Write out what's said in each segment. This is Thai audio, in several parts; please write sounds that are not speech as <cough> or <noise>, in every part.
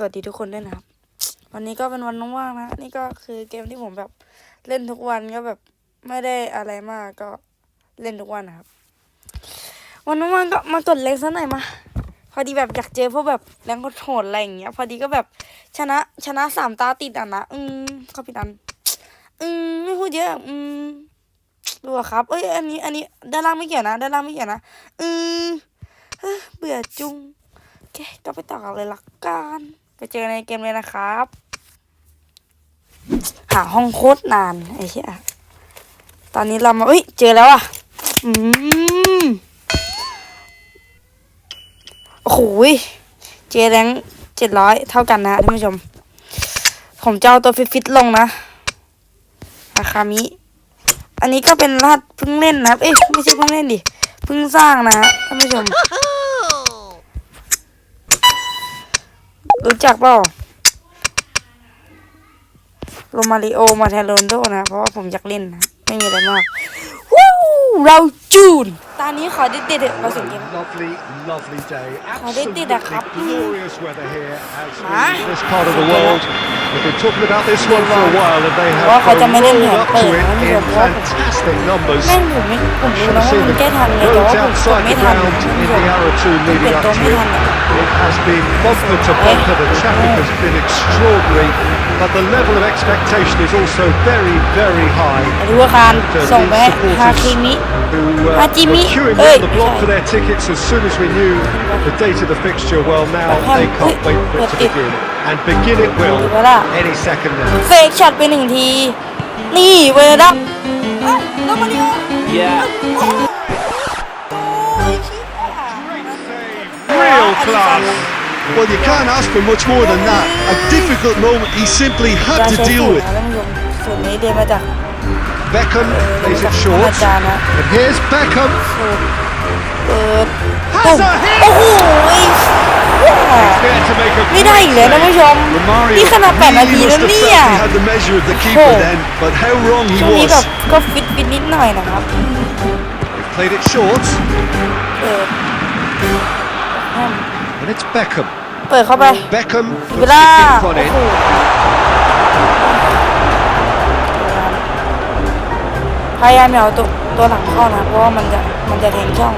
สวัสดีทุกคนด้วยนะครับ วันนี้ก็เป็นวันว่างนะ นี่ก็คือเกมที่ผมแบบเล่นทุกวันก็แบบไม่ได้อะไรมาก ก็เล่นทุกวันนะครับ วันว่างก็มากดแรงซะหน่อยมา พอดีแบบอยากเจอพวกแบบแรงโหดอะไรอย่างเงี้ย พอดีก็แบบชนะ ชนะสามตาติดอ่ะนะ อืมเข้าพิดันอืมไม่พูดเยอะ อืมดูครับ เอ้ย อันนี้ อันนี้ด้านล่างไม่เกี่ยวนะด้านล่างไม่เกี่ยวนะ อืมเบื่อจุงโอเคก็ไปต่อเลยละกันไปเจอในเกมเลยนะครับ หาห้องโคตรนานไอ้เชี่ยตอนนี้เรามาเอ้ย เจอแล้วอ่ะอือโอ้โหเจแรงเจ็ดร้อยเท่ากันนะท่านผู้ชม ผมจะเอาตัวฟิตๆลงนะราคามิอันนี้ก็เป็นรหัสเพิ่งเล่นนะเอ้ยไม่ใช่เพิ่งเล่นดิเพิ่งสร้างนะท่านผู้ชมรู้จักเปล่าโรมาริโอ มาเทโรนโดนะ เพราะว่าผมอยากเล่น ไม่มีอะไรมากวู้เราจูน ตอนนี้ขอดิดดๆเราสุดยอดขอดิดๆนะครับมาว่าเขาจะไม่เล่นเหนือเปิดนะเพราะผมไม่ห่ผมไม่ผมรู้นะว่าผมจก้ทันไงแต่ว่าผมไม่ทันผมเปลี่เ็นตัวไม่ทันอ่ะ has been bumper to bumper. The traffic has been extraordinary, but the level of expectation is also very, very high. Um, uh, Hajimi. Who uh, Hajimi. were queuing on the block for their tickets as soon as we knew the date of the fixture. Well, now um, they can't wait for it to begin, and begin it will any second now. เฟกช็อตไปหนึ่งทีนี่เวลาแล้วมาเรียว Yeah. Oh, oh. Real class. Well, you can't ask for much more than that. A difficult moment he simply had to deal with. Beckham plays it short. And here's Beckham. สูตรเปิด Has a hit! ไม่ได้อีกแล้วนะผู้ชม Romario นี่ขนาด8นา really ที must แล้ว have เนี่ย certainly had the measure of the keeper Oh. then, but how wrong he ช่วงนี้แบบ was. ก็ฟิตฟิตนิดหน่อยนะครับ Played it short. and it's Beckham เปิดเข้าไป Beckham เว puts ลา the pink one โอ้ in โหพยายามอย่าเอาตัวตัวหลังเข้านะเพราะว่ามันจะมันจะแทงช่อง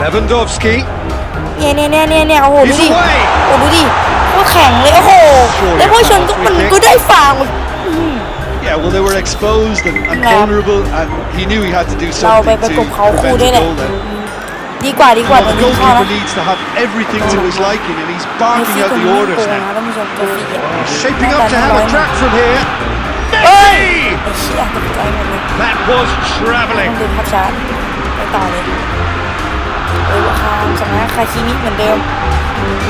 นะ Lewandowski เนี่ยเนี่ยเนี่ยเนี่ยเนี่ยโอ้โหดู he's ดิ away โอ้ดูดิก็แข็งเลยโอ้โหแล้วพวกชนก็มันก็ได้ฝาง Yeah, well, they were exposed and, and Yeah. vulnerable, and he knew he had to do เราไป something ประ to กบเขาคู่ prevent ได้ a แหละ goal. Then. ดีกว่าดีกว่า Oh, เดี๋ the ยวยิงเข้า goalkeeper นะ needs to have everything to his liking, and he's เม barking ซี่ out ตัว the นี้ไม่ orders โกงนะ now. ท่านผู้ชมตัวฟรีอะ Shaping up to have a crack from here. เฮ้ย Messi! ไอ้เชี่ยตกใจหมดเลย That was ต้ travelling. องดูภาพช้าไปต่อเลยเออคามสำนักคาคิมิเหมือนเดิม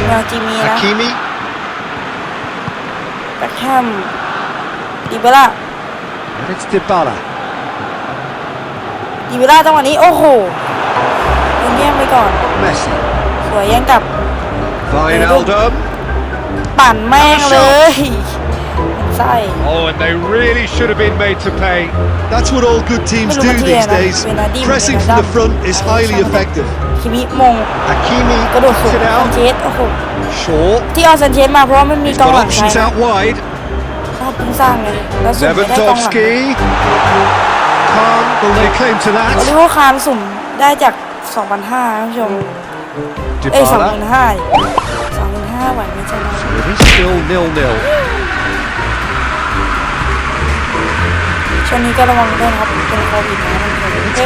แนวจีมีนะ Hakimi, แบ็คแฮมดีเบล่า and it's Dybala. ดีเบล่าจังหวะนี้โอ้โหไปก่อนสวยยังกับปั่นแม่งเลยใช่ Oh and they really should have been made to pay That's what all g คิมิมงอาคิมิกระโดดสูงออนเชสโอ้โห s u ที่อันเชสมาเพราะไม่มีกองหลังใช่ไหมชอบพุ่งสร้างไงแล้วสุ่มได้กองหลังคาร์ลเขาคานสุ่มได้จากสองพันห้าท่านผู้ชม เอ้ยสองพันห้าสองพันห้าไหวไหมจ๊ะน้ช่วงนี้ก็ระวังด้วยครับเป็นโควิดนะานผ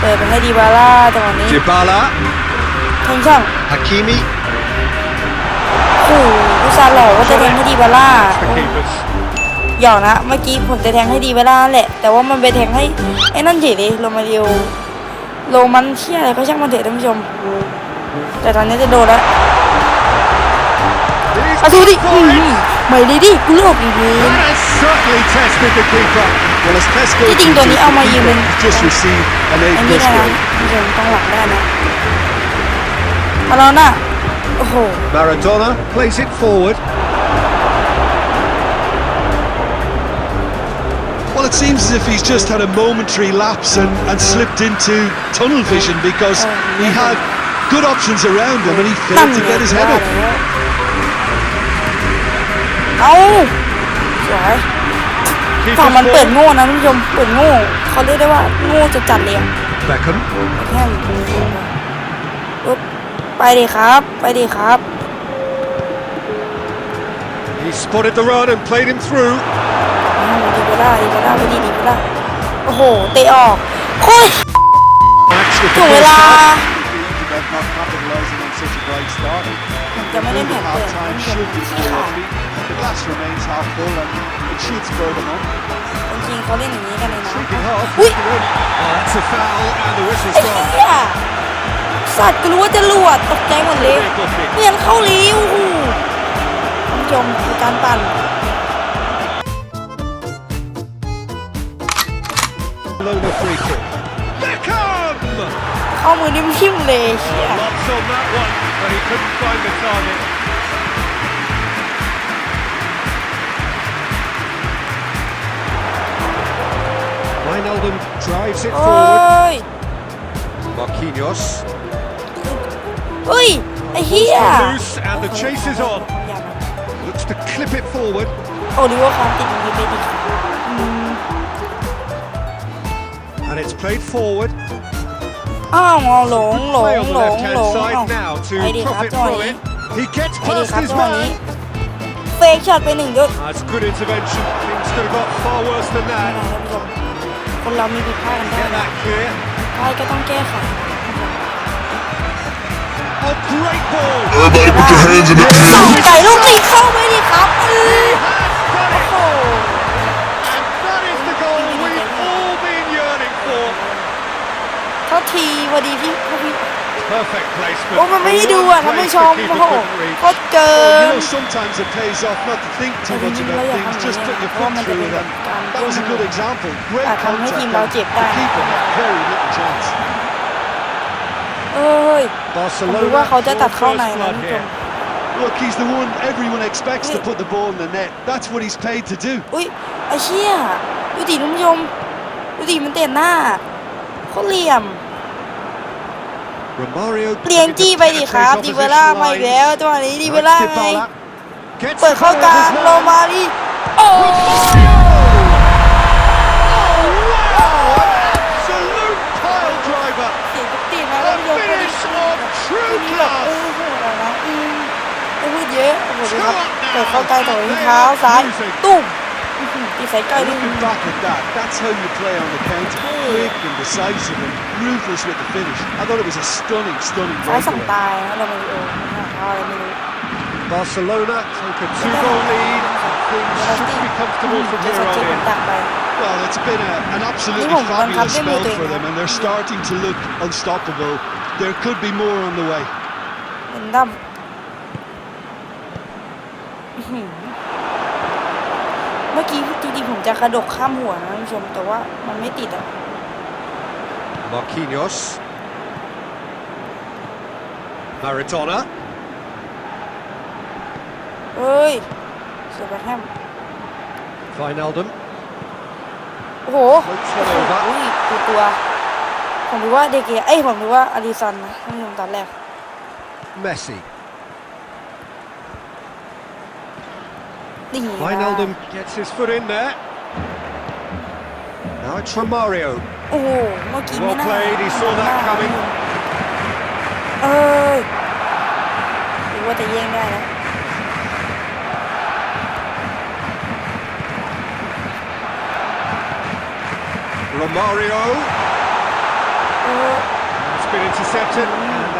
เปิด m a เปิดไปให้ดีบาร่าจังหวะนี้ีบาร่าทงช่องฮัก i ิมขู่อ้โห่าห์หลอกว่าจะแทงให้ดีบาร่าหยอกนะ เมื่อกี้ผมจะแทงให้ดีบาร่าแหละ แต่ว่ามันไปแทงให้ไอ้นั่นเฉยเลยโรมาเรียวโลมันเที่ยอะไรก็ช่างมันเถอะท่านผู้ชมแต่ตอนนี้จะโดนแล้วอาทูดิไม่ดีดิกูเลือกอีกทีที่จริงตัวนี้เอามายิงเป็นอันนี้นะผู้ชมต้องหลังได้นะมาแล้วนะโอ้โห Maradona plays it forward it seems as if he's just had a momentary lapse and, and slipped into tunnel vision because he had good options around him and he failed to get his head up. Oh! สวยฝั่งมันเปิดโง่นะท่านผู้ชมเปิดโง่เขาเรียกได้ว่าโง่จะจัดเลยอะแบคแฮมแฮมปุ๊บไปดิครับไปดิครับ He spotted the run and played him through. บูล่าดีโูล่าไม่ดีดีบูล่าโอ้โห เตะออกคุ้ยถึงเวลาจะไม่ได้แผ่นเปิดจริงเขาเล่นอย่างนี้กันเลยนะอุ้ยไอ้เหี้ยสัตว์กลัวจะลวดตกใจหมดเลยเหมี่ยนเข้าลิ้วผู้ชมการปั่น Lona free kick. Beckham! Oh, มือนิ่มทิ่มเลยเชี่ย Lots on that one, but he couldn't find the target. Wijnaldum drives it โอ้ย forward. Marquinhos. เฮ้ย here. Loose and the chase is on. Looks to clip it forward. โอ้ดิว่าความติดอย่างนี้ไม่ดี oh, and it's played forward. อ้าวหลงหลง ah, long, on long, the ลง left ห hand ลง side oh, now ไอเดี to ยครับ profit จังหวะ from นี้ it. He gets past his จังหวะนี้ man. เฟกช็อตไปหนึ่งด้วย good intervention. Things could have got far worse than ไม่เป็นไร that. ท่านผู้ชมคนเรามีผิดพลาดกันได้ Get นะ that clear. ผิดพลาดก็ต้องแก้ไข A great ball. สองไก่ลูกนี้ทีวดีพี่พี่โอ้มันไม่ได้ดูอ่ะทำไมชมโอ้โหโคตรเกินจริงๆเราอยากทำแบ้เพรมันเป็นการแต่ทำให้ทีมเราเจ็บได้เอ้ยผมรู้ว่าเขาจะตัดเข้าในนะทุกคน Look, he's the one everyone expects to put the ball in the net. That's what he's paid to do. อุ้ยไอ้เชี่ยดูดิลุงยมดูดิมันเตะหน้าเขาเหลี่ยมเปลี่ยนจี้ไปดิครับดิเวล่ามาอีกแล้ว ตัวนี้ดิเวล่าไงเปิดเข้ากลางโรมาลีโอ้เโอโห้โเลยครับเปิดเข้าใโอ้ตัวเท้าซ้ายตุ้ม if they go in. back at that, that's how you play on the counter. Quick and decisive and ruthless with the finish. I thought it was a stunning, stunning breakaway. Oh, Barcelona take a two-goal lead. Things should be comfortable from here on in. Well, it's been a, an absolutely fabulous spell for them and they're starting to look unstoppable. There could be more on the way. <laughs> Hmm. เมื่อกี้จริงๆผมจะกระดกข้ามหัวนะผู้ชมแต่ว่ามันไม่ติดอ่ะมาร์คินิอสมาริ d อนาเฮ้ยเซอร์เบแฮมฟ i น a ลด u มโอ้โหอ้โหตัวตัว ผมรู้ว่าเดเกียเอ้ยผมรู้ว่าอาริสันนะี่นผ้มตอนแรกมสซี่ Yeah. Wijnaldum gets his foot in there. Now it's from Mario. Oh, well played, he saw that coming. Oh, เออหรือว่าจะแย่งได้นะ Romario. Oh. It's been intercepted. Mm.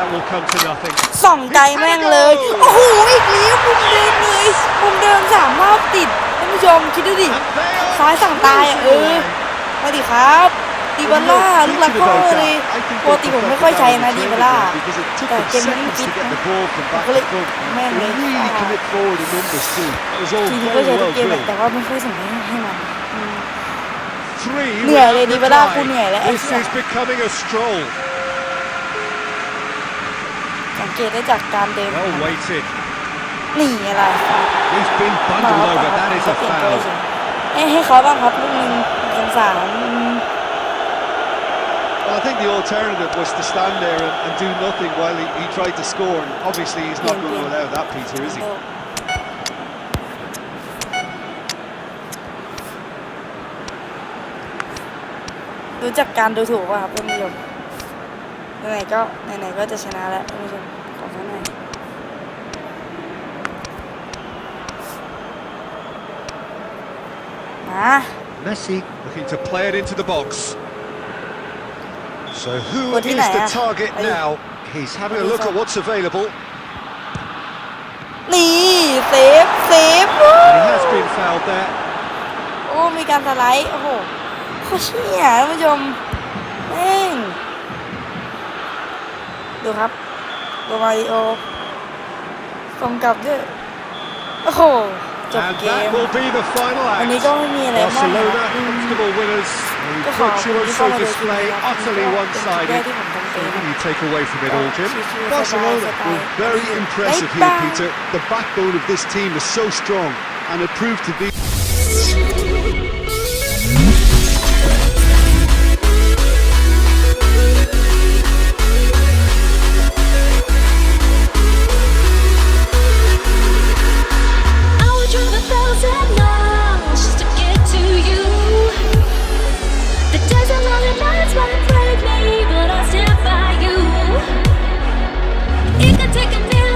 ส่องใจแม่งเลยโอ้โหอีกนี้มุมเดินเลยมุมเดินสามรอบติดท่านผู้ชมคิดดูดิซ้ายสั่งตายอ่ะเออมาดิครับดีบอลล่าลูกหลักเข้าเลยปกติผมไม่ค่อยใช้นะดีบอลล่าแต่เกมนี้ปิดก็เลยแม่งเลยทีนี้ก็ใช้ทุกเกมแต่ว่าไม่ค่อยส่งใหให้มันเหนื่อยเลยดีบอลล่าคุณเหนื่อยแล้วังเกตได้จากการเดิน Well waited. หนีอะไร He's been มา bundled ครับ over. That is ก็ a เปลี่ยนตัว foul. เฉยให้ให้เขาบ้างครับลูกหนึงสงสาร Well, I think the alternative was to stand there and, and do nothing while he, he tried to score. And obviously, he's not Yeah, going to yeah. allow that, Peter, is he? รู้จักการดูถูกว่าครับท่านผู้ชมไหนๆก็ไหนๆก็จะชนะแล้วท่านผู้ชม Messi looking to play it into the box so who is the target now he's having a look at what's available นี่เซฟเซฟโ he has been fouled there อ้มีการสไลด์โอ้โหโคเชี่ยท่านผู้ชมแม่งดูครับโรมาริโอส่งกลับด้วยโอ้โหจบเกมวันนี้ก็ไม่มีอะไรมากนะก็ขอที่เข้ามาดูคลิปนี้แล้วก็ได้ที่ผมทำเอง you take away from it all, Jim. Barcelona were very impressive here, Peter. The backbone of this team is so strong and it proved to be...